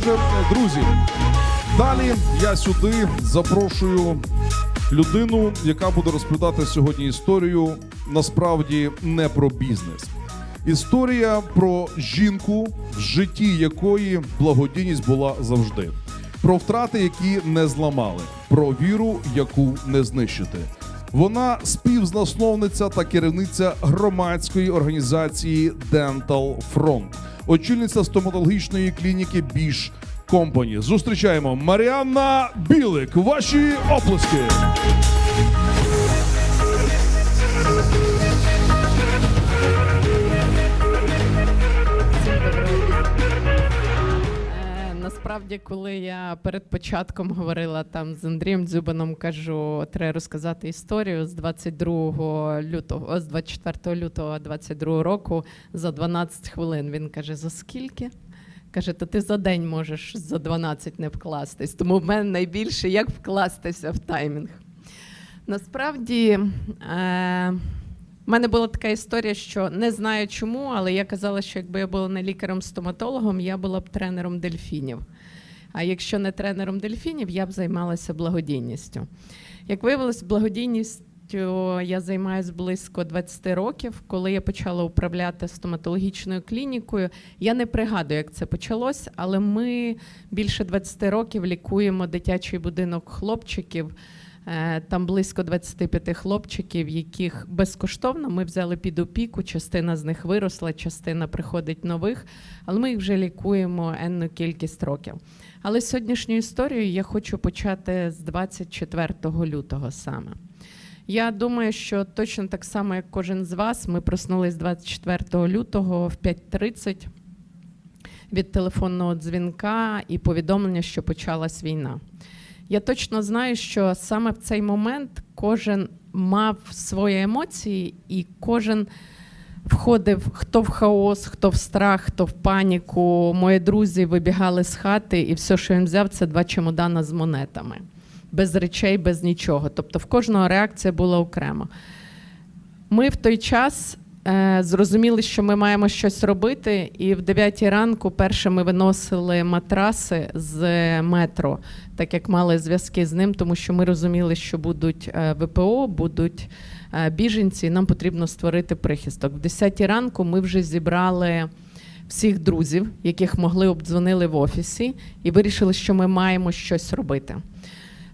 Отже, друзі, далі я сюди запрошую людину, яка буде розповідати сьогодні історію насправді не про бізнес. Історія про жінку, в житті якої благодійність була завжди. Про втрати, які не зламали, про віру, яку не знищити. Вона співзасновниця та керівниця громадської організації Dental Front, очільниця стоматологічної клініки Біш Компані. Зустрічаємо Маріанна Білик. Ваші оплески. Насправді, коли я перед початком говорила там з Андрієм Дзюбаном, кажу, треба розказати історію з 22 лютого, з 24 лютого 22 року за 12 хвилин. Він каже: за скільки? Каже, то ти за день можеш за 12 не вкластись. Тому в мене найбільше як вкластися в таймінг. Насправді. Е- у мене була така історія, що не знаю чому, але я казала, що якби я була не лікарем-стоматологом, я була б тренером дельфінів. А якщо не тренером дельфінів, я б займалася благодійністю. Як виявилось, благодійністю я займаюся близько 20 років. Коли я почала управляти стоматологічною клінікою, я не пригадую, як це почалось, але ми більше 20 років лікуємо дитячий будинок хлопчиків. Е, Там близько 25 хлопчиків, яких безкоштовно ми взяли під опіку. Частина з них виросла, частина приходить нових, але ми їх вже лікуємо енну кількість років. Але сьогоднішню історію я хочу почати з 24 лютого саме. Я думаю, що точно так само, як кожен з вас, ми проснулись 24 лютого в 5.30 від телефонного дзвінка і повідомлення, що почалась війна. Я точно знаю, що саме в цей момент кожен мав свої емоції, і кожен входив хто в хаос, хто в страх, хто в паніку. Мої друзі вибігали з хати, і все, що він взяв, це два чемодана з монетами, без речей, без нічого. Тобто в кожного реакція була окремо. Ми в той час е, зрозуміли, що ми маємо щось робити, і в 9 ранку перше ми виносили матраси з метро, так як мали зв'язки з ним, тому що ми розуміли, що будуть е, ВПО, будуть біженці, і нам потрібно створити прихисток. В 10 ранку ми вже зібрали. Всіх друзів, яких могли обдзвонили в офісі, і вирішили, що ми маємо щось робити.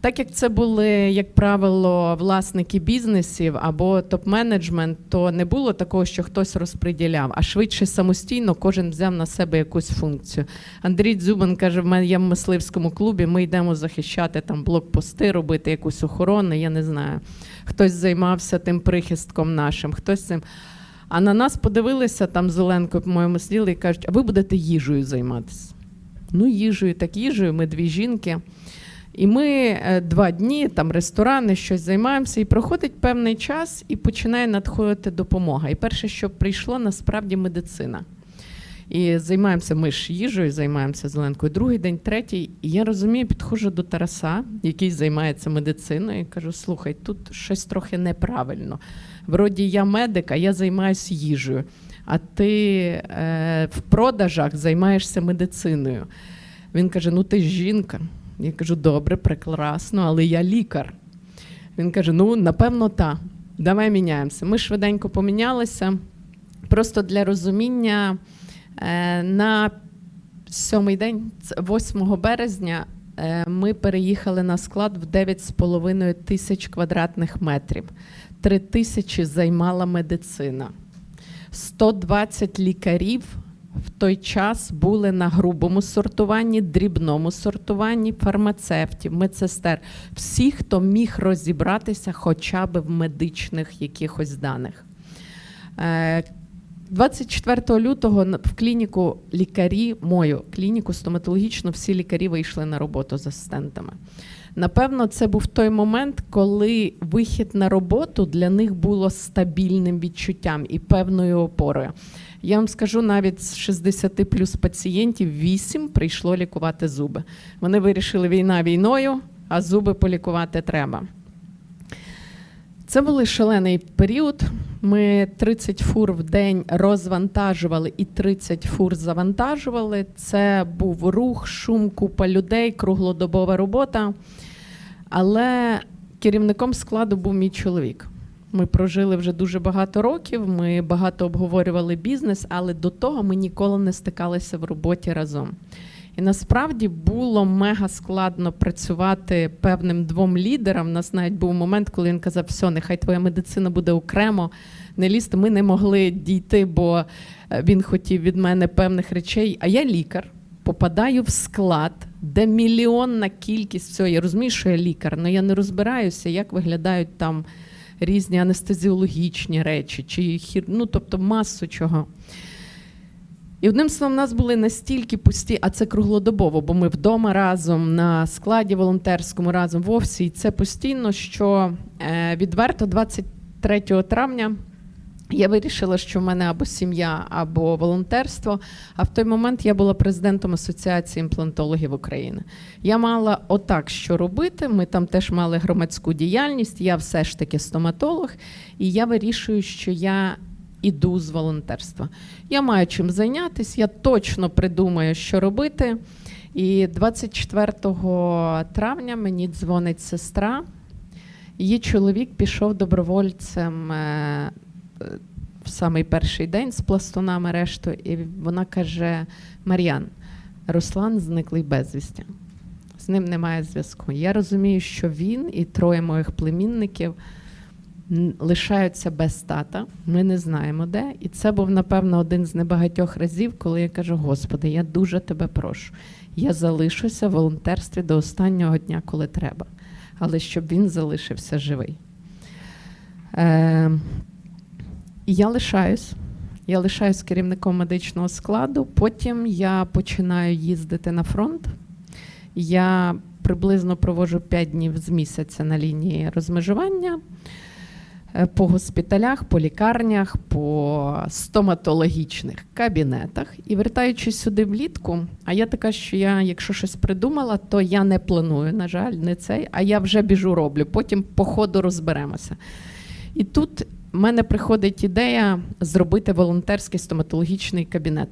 Так як це були, як правило, власники бізнесів або топ-менеджмент, то не було такого, що хтось розподіляв, а швидше самостійно кожен взяв на себе якусь функцію. Андрій Дзюбан каже: в мене є в мисливському клубі, ми йдемо захищати там блокпости, робити якусь охорону. Я не знаю. Хтось займався тим прихистком нашим, хтось цим. А на нас подивилися там з Оленкою, по-моєму, сиділи і кажуть, а ви будете їжею займатися. Ну, їжею, так їжею, ми дві жінки. І ми е, два дні там ресторани, щось займаємося, і проходить певний час, і починає надходити допомога. І перше, що прийшло, насправді медицина. І займаємося ми ж їжею, займаємося зеленкою. Другий день, третій. І я розумію, підходжу до Тараса, який займається медициною, і кажу: слухай, тут щось трохи неправильно. Вроді я медик, а я займаюся їжею. А ти е, в продажах займаєшся медициною. Він каже: Ну ти ж жінка. Я кажу, добре, прекрасно, але я лікар. Він каже: Ну, напевно, так. Давай міняємося. Ми швиденько помінялися. Просто для розуміння е, на сьомий день, це 8 березня, е, ми переїхали на склад в 9,5 тисяч квадратних метрів. Три тисячі займала медицина. 120 лікарів в той час були на грубому сортуванні, дрібному сортуванні, фармацевтів, медсестер, всі, хто міг розібратися хоча б в медичних якихось даних. Е, 24 лютого в клініку лікарі, мою клініку стоматологічну, всі лікарі вийшли на роботу з асистентами. Напевно, це був той момент, коли вихід на роботу для них було стабільним відчуттям і певною опорою. Я вам скажу, навіть з 60 плюс пацієнтів 8 прийшло лікувати зуби. Вони вирішили війна війною, а зуби полікувати треба. Це був шалений період. Ми 30 фур в день розвантажували і 30 фур завантажували. Це був рух, шум, купа людей, круглодобова робота. Але керівником складу був мій чоловік. Ми прожили вже дуже багато років. Ми багато обговорювали бізнес, але до того ми ніколи не стикалися в роботі разом. І насправді було мега складно працювати певним двом лідерам. У нас навіть був момент, коли він казав, все, нехай твоя медицина буде окремо. Не лізти. Ми не могли дійти, бо е, він хотів від мене певних речей. А я лікар. Попадаю в склад, де мільйонна кількість всього. Я розумію, що я лікар, але я не розбираюся, як виглядають там різні анестезіологічні речі, чи хір... ну, тобто масу чого. І одним словом, нас були настільки пусті, а це круглодобово, бо ми вдома разом, на складі волонтерському разом в офісі. І це постійно, що е, відверто 23 травня я вирішила, що в мене або сім'я, або волонтерство. А в той момент я була президентом Асоціації імплантологів України. Я мала отак, що робити. Ми там теж мали громадську діяльність. Я все ж таки стоматолог, і я вирішую, що я іду з волонтерства. Я маю чим зайнятися, я точно придумаю, що робити. І 24 травня мені дзвонить сестра. Її чоловік пішов добровольцем е, в самий перший день з пластунами решту, і вона каже: Мар'ян, Руслан зниклий безвісті. З ним немає зв'язку. Я розумію, що він і троє моїх племінників лишаються без тата. Ми не знаємо де. І це був, напевно, один з небагатьох разів, коли я кажу: Господи, я дуже тебе прошу. Я залишуся в волонтерстві до останнього дня, коли треба. Але щоб він залишився живий. Е, я лишаюсь. Я лишаюсь керівником медичного складу. Потім я починаю їздити на фронт. Я приблизно проводжу 5 днів з місяця на лінії розмежування е, по госпіталях, по лікарнях, по стоматологічних кабінетах. І вертаючись сюди влітку, а я така, що я, якщо щось придумала, то я не планую, на жаль, не цей, а я вже біжу роблю. Потім по ходу розберемося. І тут в мене приходить ідея зробити волонтерський стоматологічний кабінет.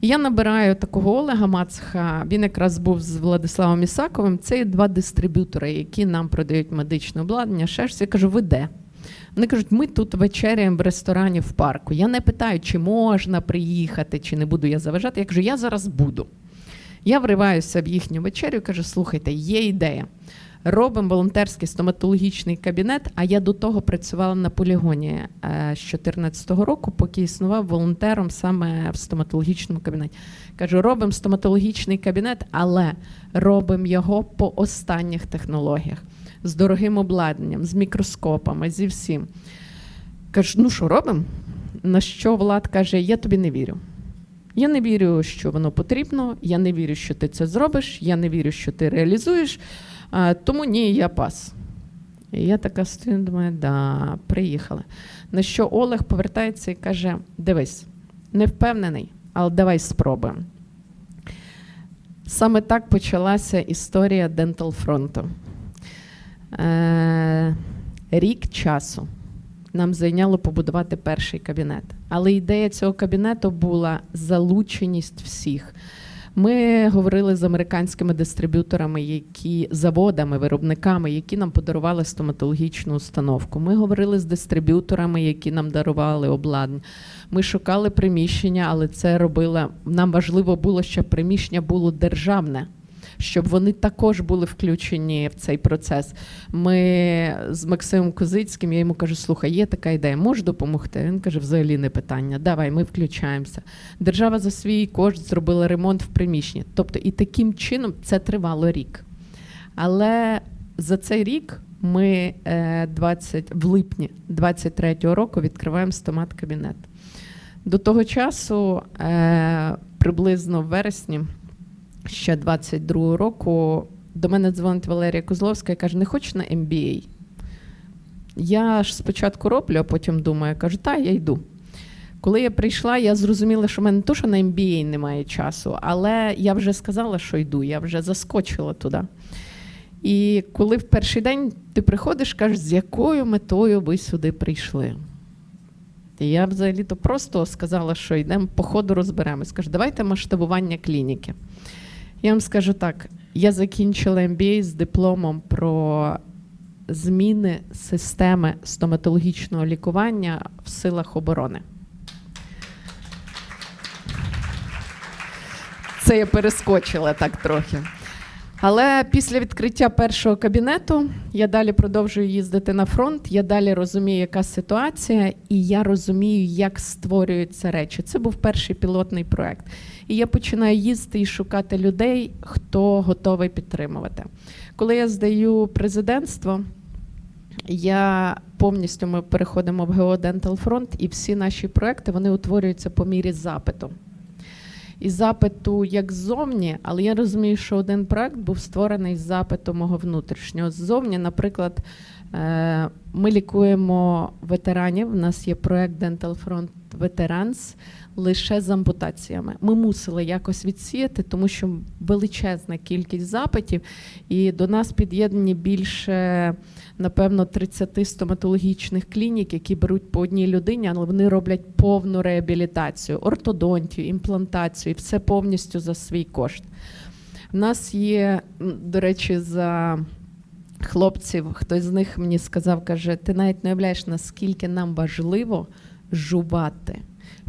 Я набираю такого Олега Мацха. Він якраз був з Владиславом Ісаковим. Це два дистриб'ютори, які нам продають медичне обладнання. Ще. Я кажу, ви де? Вони кажуть, ми тут вечеряємо в ресторані в парку. Я не питаю, чи можна приїхати, чи не буду я заважати. Я кажу, я зараз буду. Я вриваюся в їхню вечерю і кажу: слухайте, є ідея. Робимо волонтерський стоматологічний кабінет. А я до того працювала на полігоні е, з 2014 року, поки існував волонтером саме в стоматологічному кабінеті. Кажу, робимо стоматологічний кабінет, але робимо його по останніх технологіях з дорогим обладнанням, з мікроскопами, зі всім. Кажу, ну що робимо? На що Влад каже: Я тобі не вірю. Я не вірю, що воно потрібно. Я не вірю, що ти це зробиш. Я не вірю, що ти реалізуєш. Тому ні, я пас. І я така стою, думаю, да, приїхали. На що Олег повертається і каже: Дивись, не впевнений, але давай спробуємо. Саме так почалася історія Dental фронту. Е, рік часу нам зайняло побудувати перший кабінет. Але ідея цього кабінету була залученість всіх. Ми говорили з американськими дистриб'юторами, які заводами, виробниками, які нам подарували стоматологічну установку. Ми говорили з дистриб'юторами, які нам дарували обладнання. Ми шукали приміщення, але це робила. Нам важливо було, щоб приміщення було державне. Щоб вони також були включені в цей процес. Ми з Максимом Козицьким, я йому кажу: слухай, є така ідея, можеш допомогти? Він каже, взагалі не питання. Давай, ми включаємося. Держава за свій кошт зробила ремонт в приміщенні. Тобто, і таким чином це тривало рік. Але за цей рік ми е, 20, в липні 23-го року відкриваємо стомат-кабінет. До того часу, е, приблизно в вересні ще 22 року до мене дзвонить Валерія Козловська і каже: не хочеш на MBA? Я ж спочатку роблю, а потім думаю, кажу, та я йду. Коли я прийшла, я зрозуміла, що в мене не то, що на MBA немає часу, але я вже сказала, що йду, я вже заскочила туди. І коли в перший день ти приходиш, кажеш, з якою метою ви сюди прийшли? І я взагалі-то просто сказала, що йдемо по ходу розберемось. Кажу, давайте масштабування клініки. Я вам скажу так: я закінчила MBA з дипломом про зміни системи стоматологічного лікування в силах оборони. Це я перескочила так трохи. Але після відкриття першого кабінету я далі продовжую їздити на фронт. Я далі розумію, яка ситуація, і я розумію, як створюються речі. Це був перший пілотний проект. І я починаю їздити і шукати людей, хто готовий підтримувати. Коли я здаю президентство, я повністю ми переходимо в Dental Front, і всі наші проекти вони утворюються по мірі запиту. І запиту як ззовні, але я розумію, що один проект був створений з запиту мого внутрішнього. Ззовні, наприклад, ми лікуємо ветеранів. У нас є проект Dental Front Veterans лише з ампутаціями. Ми мусили якось відсіяти, тому що величезна кількість запитів, і до нас під'єднані більше, напевно, 30 стоматологічних клінік, які беруть по одній людині, але вони роблять повну реабілітацію, ортодонтію, імплантацію, все повністю за свій кошт. У нас є, до речі, за хлопців, хтось з них мені сказав, каже: ти навіть не уявляєш, наскільки нам важливо жувати.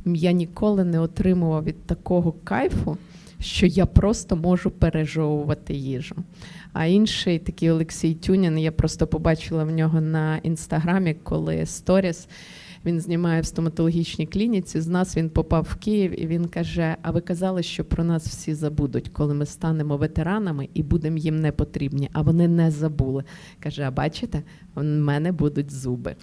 Я ніколи не отримував від такого кайфу, що я просто можу пережовувати їжу. А інший такий Олексій Тюнін, я просто побачила в нього на інстаграмі, коли сторіс. Він знімає в стоматологічній клініці. З нас він попав в Київ і він каже: А ви казали, що про нас всі забудуть, коли ми станемо ветеранами і будемо їм не потрібні. А вони не забули. Каже: А бачите, в мене будуть зуби.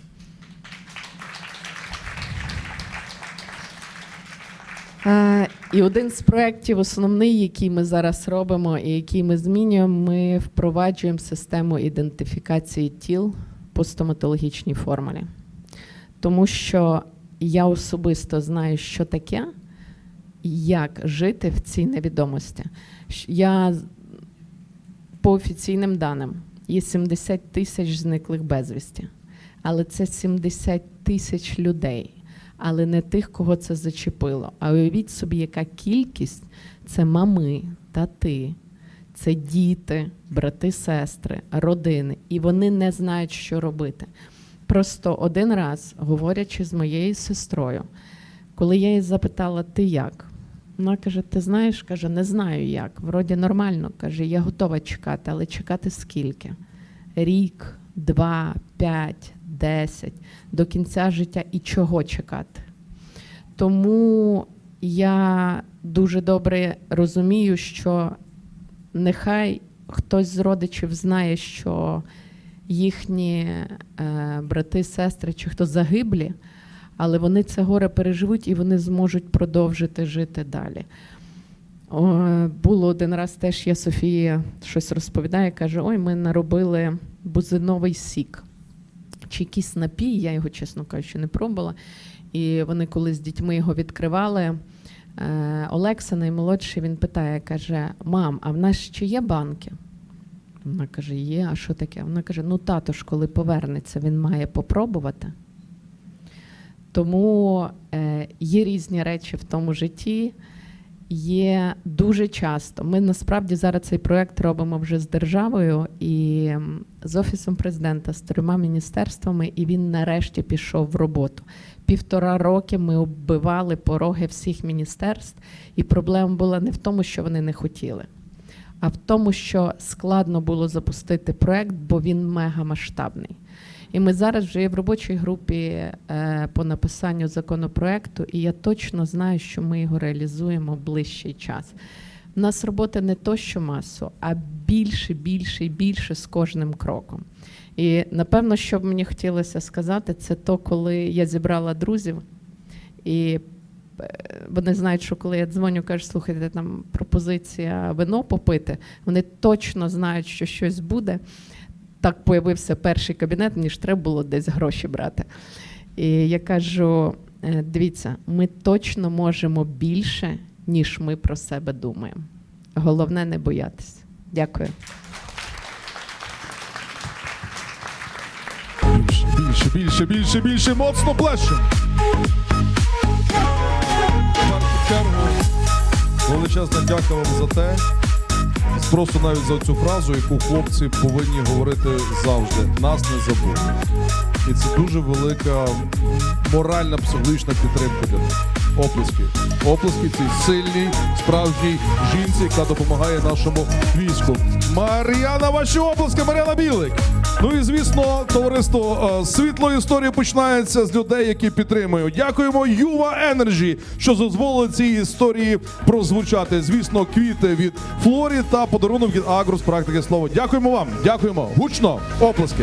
І один з проєктів, основний, який ми зараз робимо і який ми змінюємо, ми впроваджуємо систему ідентифікації тіл по стоматологічній формулі. Тому що я особисто знаю, що таке, як жити в цій невідомості. Я по офіційним даним є 70 тисяч зниклих безвісті, але це 70 тисяч людей але не тих, кого це зачепило. А уявіть собі, яка кількість це мами, тати, це діти, брати, сестри, родини, і вони не знають, що робити. Просто один раз, говорячи з моєю сестрою, коли я її запитала, ти як? Вона каже: Ти знаєш, каже, не знаю як. Вроді нормально. каже, я готова чекати, але чекати скільки? Рік, два, п'ять, десять, до кінця життя і чого чекати. Тому я дуже добре розумію, що нехай хтось з родичів знає, що їхні е, брати, сестри чи хто загиблі, але вони це горе переживуть і вони зможуть продовжити жити далі. Було один раз теж я Софія щось розповідає, каже: Ой, ми наробили бузиновий сік. Чи якийсь напій, я його, чесно кажучи, не пробувала. І вони, коли з дітьми його відкривали, е, Олекса, наймолодший, він питає, каже: Мам, а в нас ще є банки? Вона каже: Є, а що таке? Вона каже: Ну, тато ж, коли повернеться, він має попробувати. Тому е, є різні речі в тому житті. Є дуже часто. Ми насправді зараз цей проект робимо вже з державою і з офісом президента, з трьома міністерствами, і він нарешті пішов в роботу. Півтора роки ми оббивали пороги всіх міністерств, і проблема була не в тому, що вони не хотіли, а в тому, що складно було запустити проект, бо він мегамасштабний. І ми зараз вже є в робочій групі е, по написанню законопроекту, і я точно знаю, що ми його реалізуємо в ближчий час. У нас роботи не то, що масу, а більше, більше і більше з кожним кроком. І напевно, що б мені хотілося сказати, це то, коли я зібрала друзів, і вони знають, що коли я дзвоню, кажу, слухайте, там пропозиція вино попити, вони точно знають, що щось буде так появився перший кабінет, ніж треба було десь гроші брати. І я кажу: «Е, дивіться, ми точно можемо більше, ніж ми про себе думаємо. Головне не боятися. Дякую. Більше, більше, більше, більше, моцно плещем. Величезна дяка вам за те. Просто навіть за цю фразу, яку хлопці повинні говорити завжди. Нас не забудуть. І це дуже велика моральна психологічна підтримка для них. Оплески. Оплески цій сильній, справжній жінці, яка допомагає нашому війську. Мар'яна, ваші оплески, Мар'яна Білик. Ну і звісно, товариство е, світло історії починається з людей, які підтримують. Дякуємо Юва Енерджі, що дозволили цій історії прозвучати. Звісно, квіти від Флорі та подарунок від Агрос практики слова. Дякуємо вам. Дякуємо. Гучно. Оплески.